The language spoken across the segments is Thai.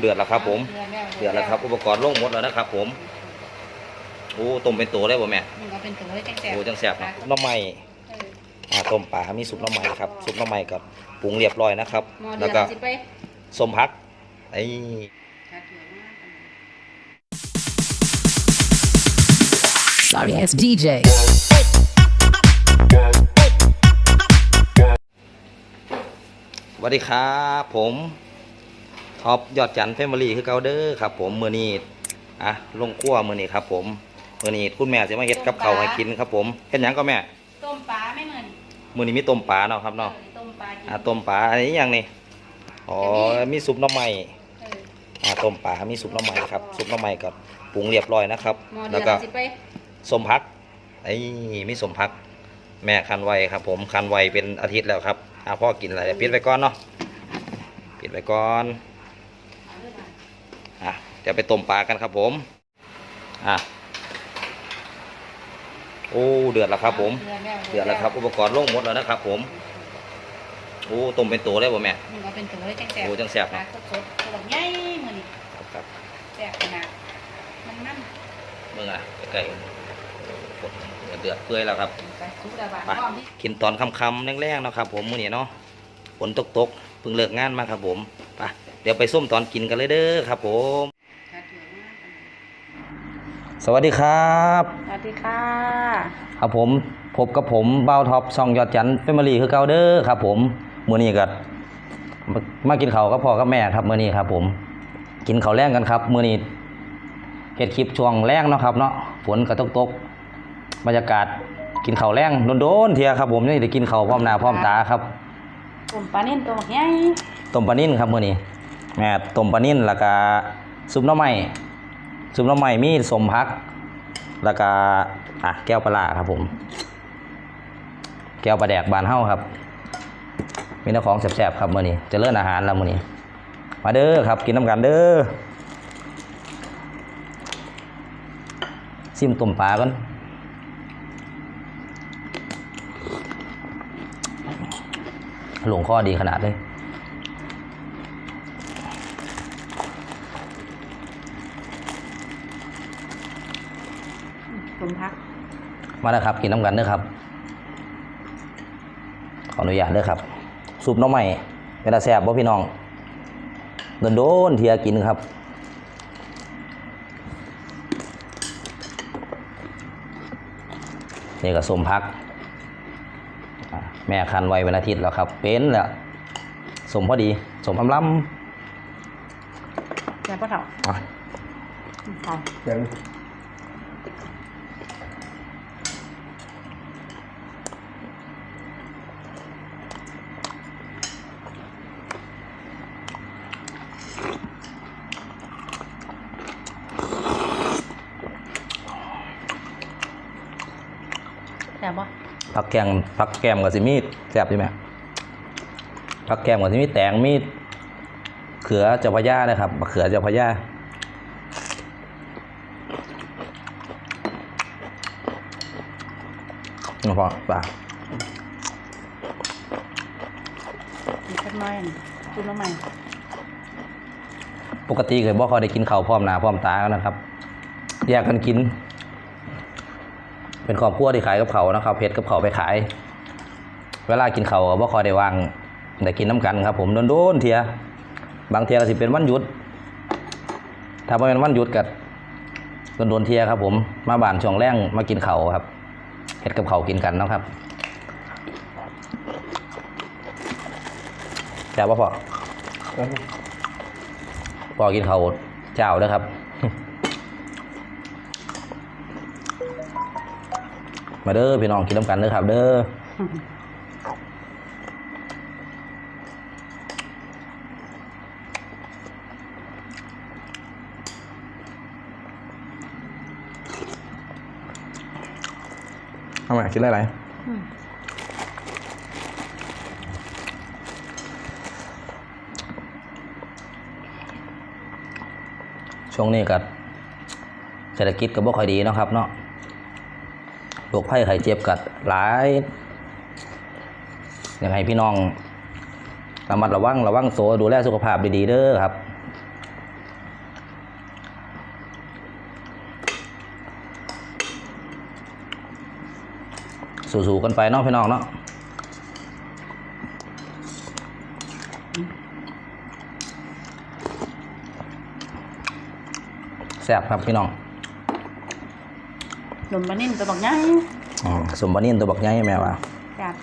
เดือดแล้วครับ ผมเดือดแล้วเดือดแล้วครับ อุปกรณ์ลงหมดแล้วนะครับ ผมโอ้ต้มเป็นตัวเลยบ่แม่อืมเอาเป็นตัวเลยจังแซ่บโอ้จังแซ่บเนาะน้ำใหม่เอออ่าต้มปลามีซุปน้ำใหม่ครับซุปน้ำใหม่กับปรุงเรียบร้อยนะครับหม้อเดืแล้อวดก็สิไปสมพักไอ้ขาดเดือดมาก Sorry ass DJ. สวัสดีครับผม ท็อปยอดจันทร์แฟมิลี่คือเกาเด้อครับผมมือนี้อะลงครัวมือนี้ครับ ผมมือนี้คุณแม่จะมาเฮ็ดกับข้าวให้กินครับ ผมเฮ็ดหยังก็แม่ต้มปลาไม่เหมือนมือนี้มีต้มปลาเนาะครับเนาะออต้มปลากินอ่าต้มปลาอันนี้ยังนี่อ๋อมีซุปน้ำใหม่เอออ่าต้มปลามีซุปน้ำใหม่ครับซุปน้ำใหม่กับปรุงเรียบร้อยนะครับ หม้อเดืแล้อวดก็สิไปสมพักไอ้มีสมพัก แม่คันไวครับ ผมคันไวเป็นอาทิตย์แล้วครับอ่าพ่อกินอะไรปิดไว้ก่อนเนาะปิดไว้ก่อน อะจะไปต้มปลากันครับผม อะ โอ้เดือดแล้วครับผมเดือดแล้วเดือดแล้วครับ อุปกรณ์ลงหมดแล้วนะครับผม โอ้ต้มเป็นตัวเลยบ่แม่อืมเอาเป็นตัวเลยจังแซ่บโอ้จังแซ่บปลาเนาะสดๆตัวใหญ่มื้อนี้ครับครับแซ่บขนาดมันนั่นเมื่อไงใกล้ๆกดเดือดเปื่อยแล้วครับไปทุกดาบานไปพร้อมที่กินตอนค่ำๆแรงๆเนาะครับ ผมมื้อนี้เนาะฝนตกๆเพิ่งเลิกงานมาครับผมไปเดี๋ยวไปส้มตอนกินกันเลยเด้อครับ ผม ขาดเดือดมาก สวัสดีครับสวัสดีค่ะ ครับผมพบกับผมเบ้าท็อปซองยอดจันทร์แฟมิลี่คือเก่าเด้อครับ ผมมื้อนี้ก็มามากินข้าวกับพ่อกับแม่ครับมื้อนี้ครับ ผม กินข้าวแรงกันครับมื้อนี้เฮ็ดคลิปช่วงแรงเนาะครับเนาะฝนก็ตกๆบรรยากาศกินข้าวแรงโดนๆเทียครับ ผมนี่ได้กินข้าวพร้อมหน้าพร้อมตาครับต้มปลาเน่นตัวใหญ่ต้มปลานิ่นครับมื้อนี้แม่ต้มปลานิ่นแล้วก็ซุปหน่อไม้ ซุปหน่อไม้มีสมพัก แล้วก็อะแก้วปลาร้าครับผม แก้วปลาแดกบานเฮาครับ มีน้ำของแซ่บๆครับมื้อนี้จะเลิ่อนอาหารแล้วมื้อนี้ มาเด้อครับ กินน้ำกันเด้อซิมต้มปลาก่อนหลงข้อดีขนาดเลย ต้มพักมาแล้วครับ กินน้ำกันเด้อครับ ขออนุญาตเด้อครับซุปหน้องใหม่เป็นตาแซ่บบ่พี่น้องโดนโดนๆเทียกินครับนี่ก็สมพักอะแม่คันไว้เป็นอาทิตย์แล้วครับ เป็นแล้วสมพอดี สมพำล้แซ่บปะเถ่าำอะ ค่ะ เดี๋ยว แซ่บปะ ผักแกงผักแกมกับสิมีแซ่บใช่ไหมผักแกมกับสิมีแตงมีเขือเจ้าพระยานะครับมะเขือเจ้าพระยาน้องพ่อป่าอีกสักหน้อยอันจุ่มน้ำมันปกติเคยบอกเขาได้กินข้าวพร้อมหน้าพร้อมตากันนะครับ แยกกันกิน เป็นครอบครัวที่ขายกับเขานะครับเพชรกับเขาไปขาย เวลากินเขาบ่คอยได้วางได้กินน้ำกันครับ ผมโดนๆเทียบางเทียก็สิเป็นวันหยุด ถ้าบ่เป็นวันหยุดกับโดนๆเทียครับ ผมมาบ้านช่วงแรงมากินเขาครับเฮ็ดกับเขากินกันนะครับแต่ว่าพอพอกินเขาเจ้าด้อครับ มาเด้อพี่น้องกินน้ำกันเด้อครับ เด้อทำไมคิดอะไรช่วงนี้ก็เศรษฐกิจก็บ่ค่อยดีนะครับเนาะ โรคไข้ไข้เจ็บกัดหลายอยางไห้พี่น้องระมัดระวังระวังโซดูแลสุขภาพดีๆเด้อครับสู้ๆกันไปเนาะพี่น้องเนาะแซ่บครับพี่น้อง หนุ่มปลานิ่นตัวบักใหญ่อืมสมบัตินี่ตัวบักใหญ่แม่ว่าจัด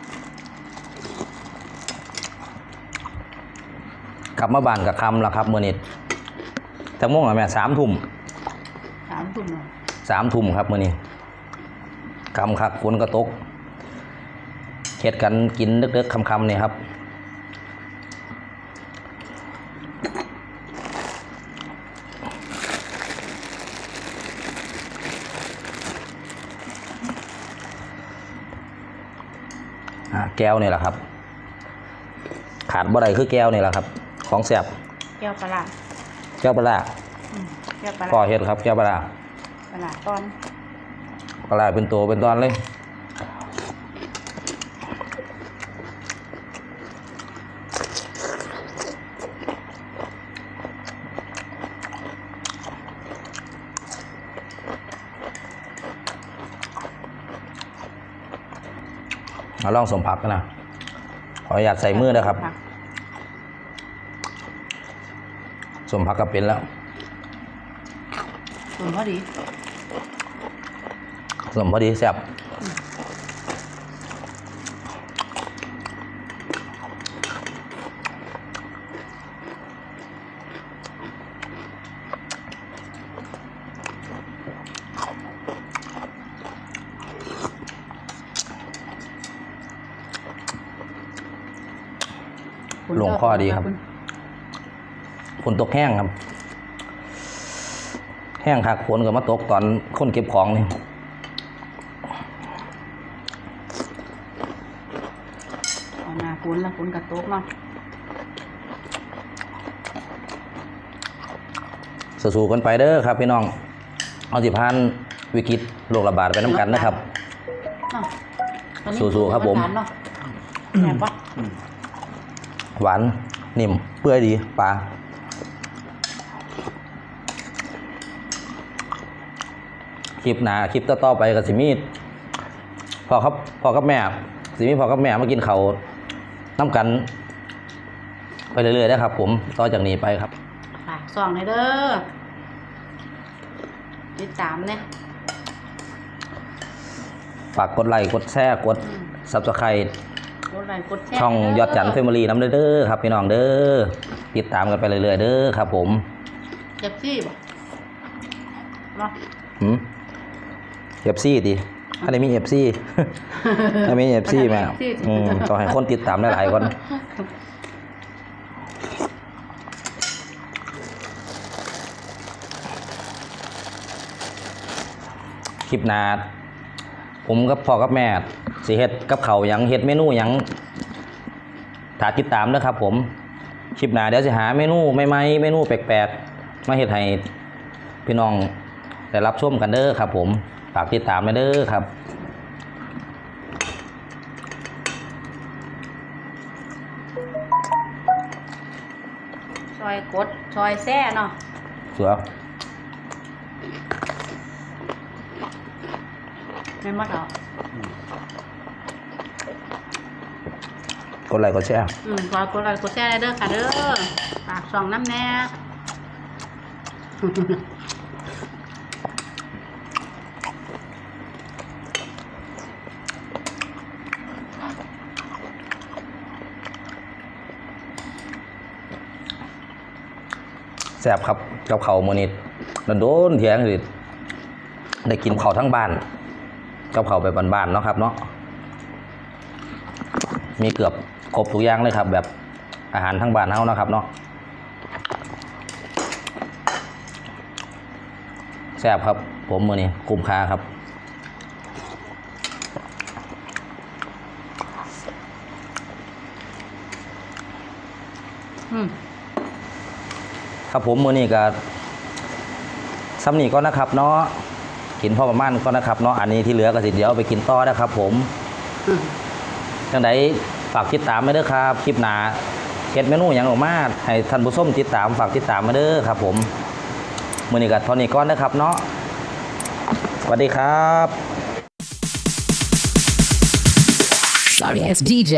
กลับมาบ้านกับคำแล้วครับเมื้อนี้แต่โมงอะแม่สามทุ่มสามทุ่มเสามทุ่มครับเมื้อนี้คำคักฝนก็ตกเฮ็ดกันกินเดึกๆคำๆเนี่ยครับ แก้วนี่แหละครับ ขาดบ่ได้คือแก้วนี่แหละครับ ของแซ่บแก้วปลาร้าแก้วปลาร้าอืมแก้วปลาก่อร้าเฮ็ดครับแก้วปลาร้าปลาร้าตอนปลาร้าเป็นตัวเป็นตอนเลย เอาลองสมผักกันนะขออนุญาตใส่มือนะครับ สมผักก็เป็นแล้วส่วนพอดีสมพอดีแซ่บ ลงข้อดีครับฝนตกแห้งครับ แห้งคักฝนก็มาตกตอนคนเก็บของนี่เอาหน้าฝนแล้วฝนกระตกเนาะสู้ๆกันไปเด้อครับ พี่น้อง เอาสิพานวิกฤตโรคระบาดไปน้ำกันนะครับเนาะตอนนี้สู้ๆครับผมหวานเนาะแซ่บปะ หวานนิ่มเปื่อยดีปลาคลิปหนาคลิปต่อๆไปกับสิมีพอครับพอกับแม่ สิมีพอกับแม่มากินเขาวน้ำกัน ไปเรื่อยๆนะครับ ผมต่อจากนี้ไปครับฝากส่องให้เด้อติดตามเนี่ยฝากกดไลค์กดแชร์กดอืมซับสไครต์ กดไลค์กดแชร์ช่องเยอดจันทร์เฟมิลี่น้ำเด้อครับพี่น้องเด้อติดตามกันไปเรื่อยๆเด้อครับ ผมเจ็บซี่บ่เนาะหืมเอฟซีดิถ้าได้มีเอฟซีถ้ามีเอฟซีแม่อืมต้องให้คนติดตามหลายๆคนคลิปหนา ผมกับพ่อกับแม่สิเฮ็ดกับเขาวหยังเฮ็ดเมนูหยังถ้าติดตามเด้อครับ ผมคลิปหนาเดี๋ยวจะหาเมนูใหม่ๆเมนูแปลกๆมาเฮ็ดให้พี่น้องได้รับชมกันเด้อครับ ผมฝากติดตามไว้เด้อครับซอยกดซอยแซ่เนาะเสือ ไม่หมดหรอกกดไลค์กดแชร์อืมฝากกดไลค์กดแชร์ได้เด้อค่ะเด้อฝากส่องน้ำแน่แซ่บครับกับเขาวมื้อนี้โดนๆเถียงสิได้กินข้าวทั้งบ้าน กับเขาวแบบบ้านๆเนาะครับเนาะมีเกือบครบทุกอย่างเลยครับ แบบอาหารทั้งบ้านเฮาเนาะครับเนาะแซ่บครับ ผมมื้อนี้คุ้มค่าครับอืมครับผมมื้อนี้ก็ซ้ำนี่ก็นะครับเนาะ กินพ่อประมาณก็นะครับเนาะอันนี้ที่เหลือก็สิเดี๋ยวเอาไปกินต่อนะครับ ผมอืมจังไดฝากติดตามมาเด้อครับคลิปหนาเฮ็ดเมนูหยังออกมาให้ท่านผู้ชมติดตามฝากติดตามมาเด้อครับ ผมมือนี้ก็เท่านี้ก่อนนะครับ เนาะสวัสดีครับ sorry ass DJ.